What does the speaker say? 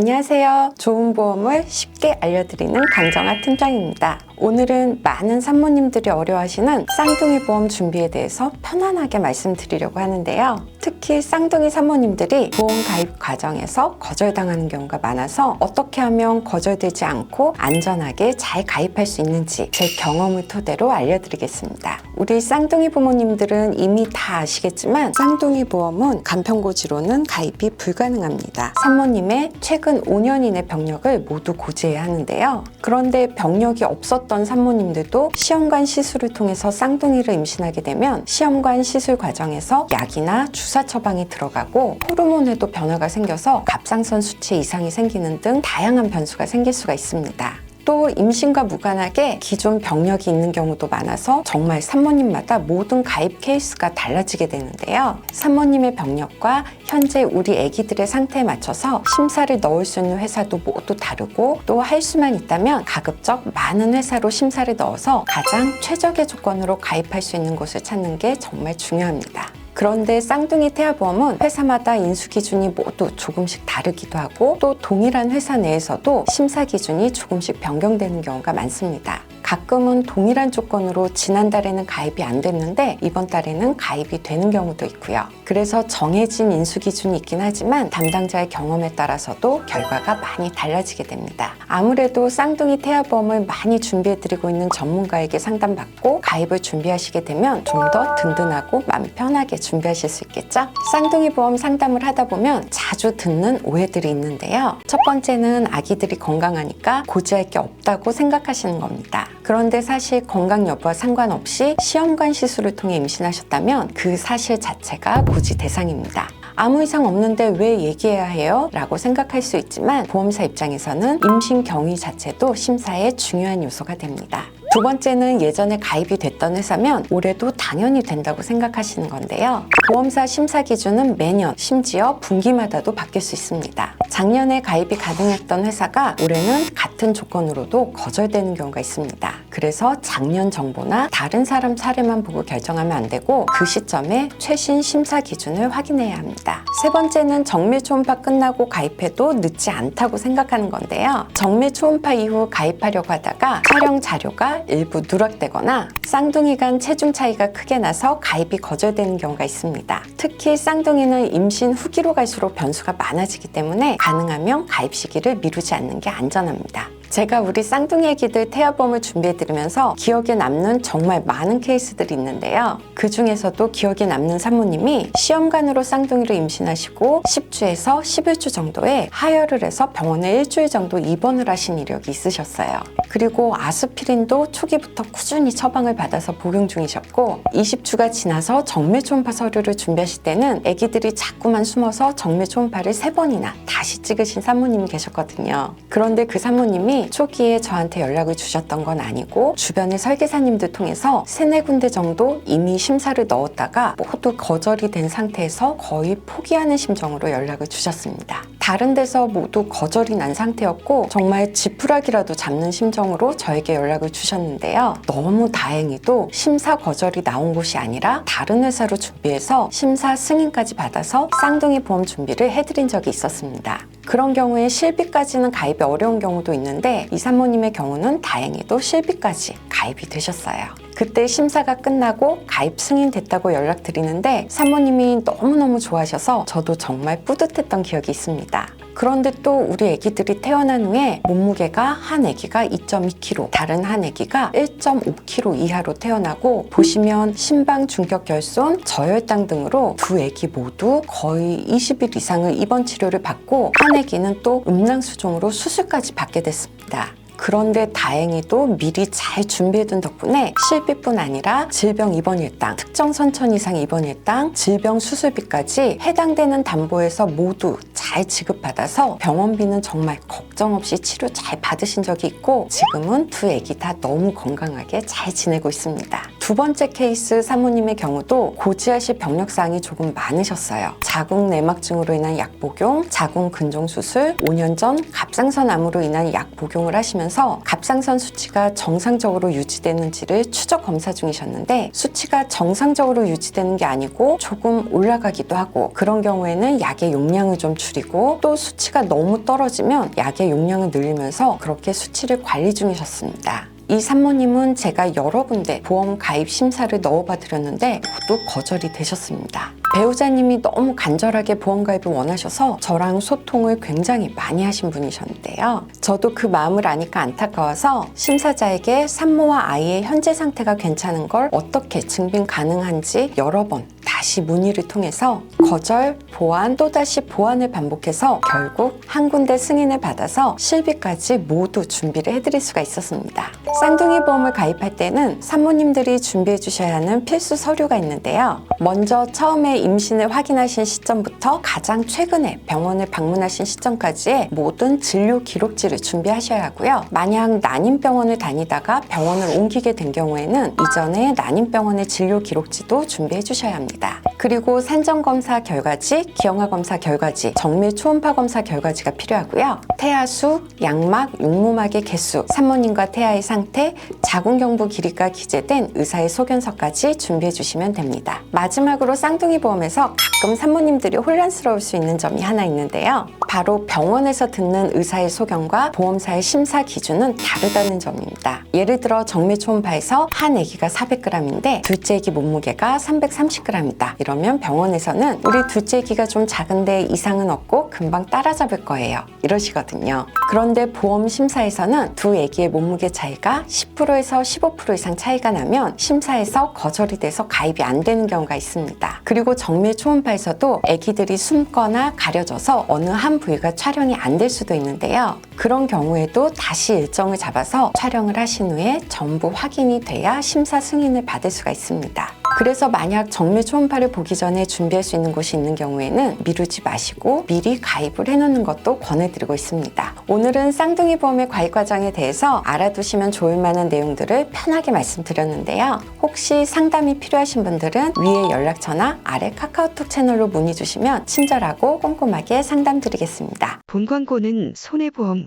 안녕하세요. 좋은 보험을 쉽게 알려드리는 강정아 팀장입니다. 오늘은 많은 산모님들이 어려워하시는 쌍둥이 보험 준비에 대해서 편안하게 말씀드리려고 하는데요. 특히 쌍둥이 산모님들이 보험 가입 과정에서 거절당하는 경우가 많아서 어떻게 하면 거절되지 않고 안전하게 잘 가입할 수 있는지 제 경험을 토대로 알려드리겠습니다. 우리 쌍둥이 부모님들은 이미 다 아시겠지만 쌍둥이 보험은 간편고지로는 가입이 불가능합니다. 산모님의 최근 5년 이내 병력을 모두 고지해야 하는데요. 그런데 병력이 없었던 산모님들도 시험관 시술을 통해서 쌍둥이를 임신하게 되면 시험관 시술 과정에서 약이나 주사 처방이 들어가고 호르몬에도 변화가 생겨서 갑상선 수치 이상이 생기는 등 다양한 변수가 생길 수가 있습니다. 또 임신과 무관하게 기존 병력이 있는 경우도 많아서 정말 산모님마다 모든 가입 케이스가 달라지게 되는데요. 산모님의 병력과 현재 우리 아기들의 상태에 맞춰서 심사를 넣을 수 있는 회사도 모두 다르고 또 할 수만 있다면 가급적 많은 회사로 심사를 넣어서 가장 최적의 조건으로 가입할 수 있는 곳을 찾는 게 정말 중요합니다. 그런데 쌍둥이 태아보험은 회사마다 인수 기준이 모두 조금씩 다르기도 하고 또 동일한 회사 내에서도 심사 기준이 조금씩 변경되는 경우가 많습니다. 가끔은 동일한 조건으로 지난달에는 가입이 안 됐는데 이번 달에는 가입이 되는 경우도 있고요. 그래서 정해진 인수 기준이 있긴 하지만 담당자의 경험에 따라서도 결과가 많이 달라지게 됩니다. 아무래도 쌍둥이 태아보험을 많이 준비해드리고 있는 전문가에게 상담받고 가입을 준비하시게 되면 좀 더 든든하고 마음 편하게 준비하실 수 있겠죠? 쌍둥이 보험 상담을 하다 보면 자주 듣는 오해들이 있는데요. 첫 번째는 아기들이 건강하니까 고지할 게 없다고 생각하시는 겁니다. 그런데 사실 건강 여부와 상관없이 시험관 시술을 통해 임신하셨다면 그 사실 자체가 고지 대상입니다. 아무 이상 없는데 왜 얘기해야 해요? 라고 생각할 수 있지만 보험사 입장에서는 임신 경위 자체도 심사의 중요한 요소가 됩니다. 두 번째는 예전에 가입이 됐던 회사면 올해도 당연히 된다고 생각하시는 건데요. 보험사 심사 기준은 매년, 심지어 분기마다도 바뀔 수 있습니다. 작년에 가입이 가능했던 회사가 올해는 같은 조건으로도 거절되는 경우가 있습니다. 그래서 작년 정보나 다른 사람 사례만 보고 결정하면 안 되고 그 시점에 최신 심사 기준을 확인해야 합니다. 세 번째는 정밀 초음파 끝나고 가입해도 늦지 않다고 생각하는 건데요. 정밀 초음파 이후 가입하려고 하다가 촬영 자료가 일부 누락되거나 쌍둥이 간 체중 차이가 크게 나서 가입이 거절되는 경우가 있습니다. 특히 쌍둥이는 임신 후기로 갈수록 변수가 많아지기 때문에 가능하면 가입 시기를 미루지 않는 게 안전합니다. 제가 우리 쌍둥이 애기들 태아보험을 준비해 드리면서 기억에 남는 정말 많은 케이스들이 있는데요. 그 중에서도 기억에 남는 산모님이 시험관으로 쌍둥이를 임신하시고 10주에서 11주 정도에 하혈을 해서 병원에 일주일 정도 입원을 하신 이력이 있으셨어요. 그리고 아스피린도 초기부터 꾸준히 처방을 받아서 복용 중이셨고 20주가 지나서 정밀 초음파 서류를 준비하실 때는 아기들이 자꾸만 숨어서 정밀 초음파를 세 번이나 다시 찍으신 산모님이 계셨거든요. 그런데 그 산모님 이 초기에 저한테 연락을 주셨던 건 아니고 주변의 설계사님들 통해서 세네 군데 정도 이미 심사를 넣었다가 모두 거절이 된 상태에서 거의 포기하는 심정으로 연락을 주셨습니다. 다른 데서 모두 거절이 난 상태였고 정말 지푸라기라도 잡는 심정으로 저에게 연락을 주셨는데요. 너무 다행히도 심사 거절이 나온 곳이 아니라 다른 회사로 준비해서 심사 승인까지 받아서 쌍둥이 보험 준비를 해드린 적이 있었습니다. 그런 경우에 실비까지는 가입이 어려운 경우도 있는데 이 산모님의 경우는 다행히도 실비까지 가입이 되셨어요. 그때 심사가 끝나고 가입 승인됐다고 연락드리는데 산모님이 너무너무 좋아하셔서 저도 정말 뿌듯했던 기억이 있습니다. 그런데 또 우리 아기들이 태어난 후에 몸무게가 한 아기가 2.2kg, 다른 한 아기가 1.5kg 이하로 태어나고 보시면 심방 중격 결손, 저혈당 등으로 두 아기 모두 거의 20일 이상을 입원 치료를 받고 한 아기는 또 음낭 수종으로 수술까지 받게 됐습니다. 그런데 다행히도 미리 잘 준비해둔 덕분에 실비뿐 아니라 질병 입원 일당, 특정 선천 이상 입원 일당, 질병 수술비까지 해당되는 담보에서 모두 잘 지급받아서 병원비는 정말 걱정 없이 치료 잘 받으신 적이 있고 지금은 두 아기 다 너무 건강하게 잘 지내고 있습니다. 두 번째 케이스 사모님의 경우도 고지하실 병력사항이 조금 많으셨어요. 자궁 내막증으로 인한 약 복용, 자궁 근종 수술, 5년 전 갑상선 암으로 인한 약 복용을 하시면서 갑상선 수치가 정상적으로 유지되는지를 추적 검사 중이셨는데 수치가 정상적으로 유지되는 게 아니고 조금 올라가기도 하고 그런 경우에는 약의 용량을 좀 줄이고 또 수치가 너무 떨어지면 약의 용량을 늘리면서 그렇게 수치를 관리 중이셨습니다. 이 산모님은 제가 여러 군데 보험 가입 심사를 넣어봐 드렸는데 모두 거절이 되셨습니다. 배우자님이 너무 간절하게 보험 가입을 원하셔서 저랑 소통을 굉장히 많이 하신 분이셨는데요. 저도 그 마음을 아니까 안타까워서 심사자에게 산모와 아이의 현재 상태가 괜찮은 걸 어떻게 증빙 가능한지 여러 번 다시 문의를 통해서 거절, 보완, 또다시 보완을 반복해서 결국 한 군데 승인을 받아서 실비까지 모두 준비를 해드릴 수가 있었습니다. 쌍둥이 보험을 가입할 때는 산모님들이 준비해 주셔야 하는 필수 서류가 있는데요. 먼저 처음에 임신을 확인하신 시점부터 가장 최근에 병원을 방문하신 시점까지의 모든 진료 기록지를 준비하셔야 하고요. 만약 난임병원을 다니다가 병원을 옮기게 된 경우에는 이전에 난임병원의 진료 기록지도 준비해 주셔야 합니다. 그리고 산정검사 결과지, 기형아 검사 결과지, 정밀 초음파 검사 결과지가 필요하고요. 태아 수, 양막, 육모막의 개수, 산모님과 태아의 상태, 자궁경부 길이가 기재된 의사의 소견서까지 준비해 주시면 됩니다. 마지막으로 쌍둥이 보험에서 가끔 산모님들이 혼란스러울 수 있는 점이 하나 있는데요. 바로 병원에서 듣는 의사의 소견과 보험사의 심사 기준은 다르다는 점입니다. 예를 들어 정밀 초음파에서 한 아기가 400g인데 둘째 아기 몸무게가 330g이다. 이러면 병원에서는 우리 둘째 아기가 좀 작은데 이상은 없고 금방 따라잡을 거예요. 이러시거든요. 그런데 보험 심사에서는 두 아기의 몸무게 차이가 10%에서 15% 이상 차이가 나면 심사에서 거절이 돼서 가입이 안 되는 경우가 있습니다. 그리고 정밀 초음파에서도 아기들이 숨거나 가려져서 어느 한 부위가 촬영이 안 될 수도 있는데요. 그런 경우에도 다시 일정을 잡아서 촬영을 하신 후에 전부 확인이 돼야 심사 승인을 받을 수가 있습니다. 그래서 만약 정밀 초음파를 보기 전에 준비할 수 있는 곳이 있는 경우에는 미루지 마시고 미리 가입을 해놓는 것도 권해드리고 있습니다. 오늘은 쌍둥이 보험의 가입 과정에 대해서 알아두시면 좋을 만한 내용들을 편하게 말씀드렸는데요. 혹시 상담이 필요하신 분들은 위에 연락처나 아래 카카오톡 채널로 문의 주시면 친절하고 꼼꼼하게 상담 드리겠습니다. 본 광고는 손해보험